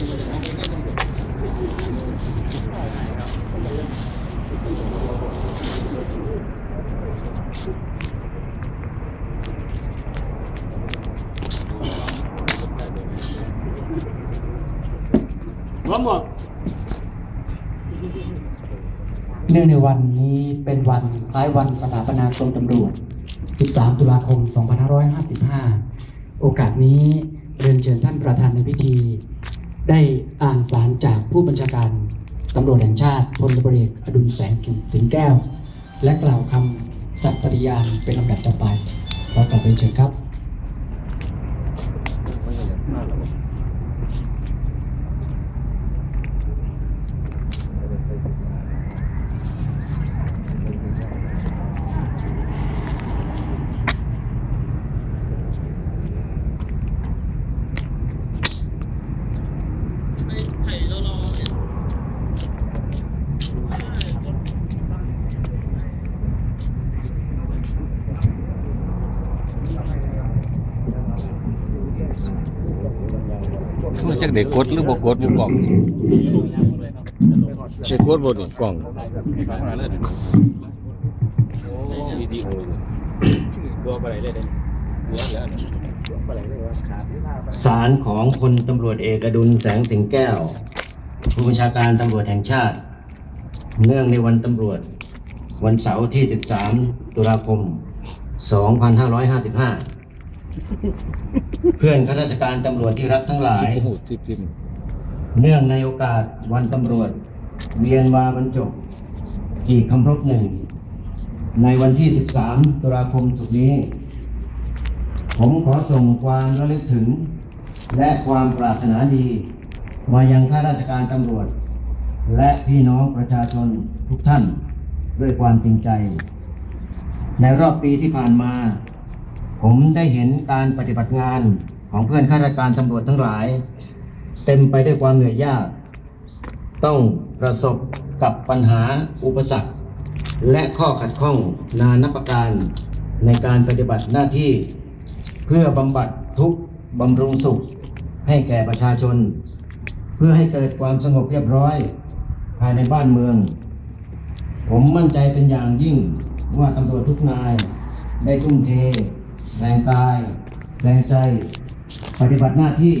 หัวหมวเนื่องในวันนี้เป็นวันคล้ายวันสถาปนากรมตำรวจ 13 ตุลาคม 2555 โอกาสนี้เรียนเชิญท่านประธานในพิธี ได้อ่านสารจากผู้บัญชาการตำรวจแห่งชาติพลตำรวจเอกอดุลแสงสิงแก้ว และกล่าวคำสัตย์ปฏิญาณเป็นลำดับต่อไปขอกลับเรียนเชิญครับ รู้จักเด็กดหรือบ่กดบ่กล่องนี่เด็กกดบ่นี่กล่องตัวไปเหลือเหลือสารของพลตำรวจเอกอดุลแสงสิงแก้ว ผู้บัญชาการตำรวจแห่งชาติ เนื่องในวันตำรวจ วันเสาร์ที่ 13 ตุลาคม 2555 เพื่อนข้าราชการตำรวจที่รักทั้งหลายสิบหูสิบสิบเนื่องในโอกาสวันตำรวจ เวียนวาบรรจบกีคำรบหนึ่ง ในวันที่ 13 ตุลาคมสุดนี้ ผมขอส่งความระลึกถึง และความปรารถนาดี มายังข้าราชการตำรวจ และพี่น้องประชาชนทุกท่านด้วยความจริงใจ ในรอบปีที่ผ่านมา ผมได้เห็นการปฏิบัติงานของเพื่อนข้าราชการตำรวจทั้งหลาย เต็มไปด้วยความเหนื่อยยาก ต้องประสบกับปัญหาอุปสรรค และข้อขัดข้องนานับประการในการปฏิบัติหน้าที่ เพื่อบำบัดทุกบำรุงสุข ให้แก่ประชาชน เพื่อให้เกิดความสงบเรียบร้อย ภายในบ้านเมือง ผมมั่นใจเป็นอย่างยิ่งว่าตำรวจทุกนายได้ทุ่มเท แรงกาย แรงใจ ปฏิบัติหน้าที่